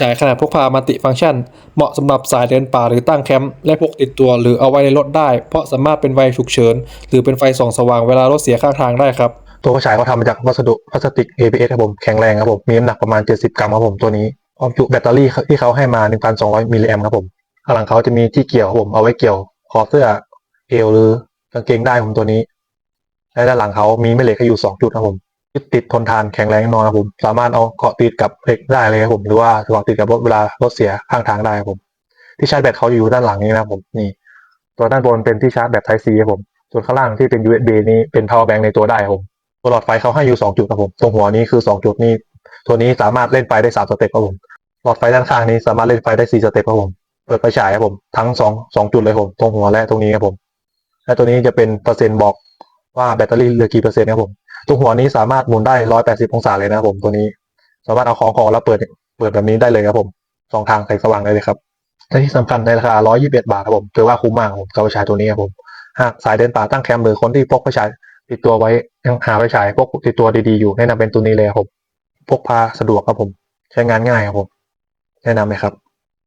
ฉายขนาดพกพามัลติฟังก์ชัน เหมาะสำหรับสายเดินป่าหรือตั้งแคมป์และพกติดตัวหรือเอาไว้ในรถได้ เพราะสามารถเป็นไฟฉุกเฉิน หรือเป็นไฟส่องสว่างเวลารถเสียข้างทางได้ครับ ตัวกระฉายเขาทำมาจากวัสดุพลาสติก ABS ครับผมแข็งแรงครับผมมีน้ำหนักประมาณ 70 กรัมครับผมตัวนี้ความจุแบตเตอรี่ที่เขาให้มา 1,200 มิลลิแอมครับผมข้างหลังเขาจะมีที่เกี่ยวผมเอาไว้เกี่ยวคอเสื้อเอวหรือกางเกงได้ผมตัวนี้ และด้านหลังเขามีแม่เหล็กให้อยู่ 2 จุดครับผม ยึดติดทนทานแข็งแรงนอนครับผมสามารถเอาเกาะติดกับเหล็กได้เลยครับผมหรือว่าเกาะติดกับรถเวลารถเสียข้างทางได้ครับผม ที่ชาร์จแบตเขาอยู่ด้านหลังนี้นะครับผมนี่ ตัวด้านบนเป็นที่ชาร์จแบต Type C ครับผมส่วนข้างล่างที่เป็น USB นี้เป็น power bank ในตัวได้ครับผมตัวหลอดไฟเขาให้อยู่ 2 จุดครับผมตรงหัวนี้คือ 2 จุดนี้ตัวนี้สามารถเล่นไฟได้ 3 สเต็ปครับผมหลอดไฟด้านข้างนี้สามารถเล่นไฟได้ 4 สเต็ปครับผมเปิดไฟฉายครับผมทั้ง2 2จุดเลยครับผมตรงหัวและตรงนี้ครับผมและตัวนี้จะเป็นเปอร์เซ็นต์บอกว่าแบตเตอรี่เหลือกี่เปอร์เซ็นต์ครับผม ตรงหัวนี้สามารถหมุนได้180องศาเลยนะครับผมตัวนี้ สามารถเอาของของแล้วเปิดเปิดแบบนี้ได้เลยครับผมสองทางแสงสว่างได้เลยครับและที่สำคัญในราคา121บาทครับผมถือว่าคุ้มมากครับผมกับไฟฉายตัวนี้ครับผมหากสายเดินป่าตั้งแคมป์หรือคนที่พกไฟฉายติดตัวไว้ยังหาไฟฉายพกติดตัวดีๆอยู่แนะนำเป็นตัวนี้เลยครับผมพกพาสะดวกครับผม ใช้งานง่ายครับผม แนะนำไหมครับ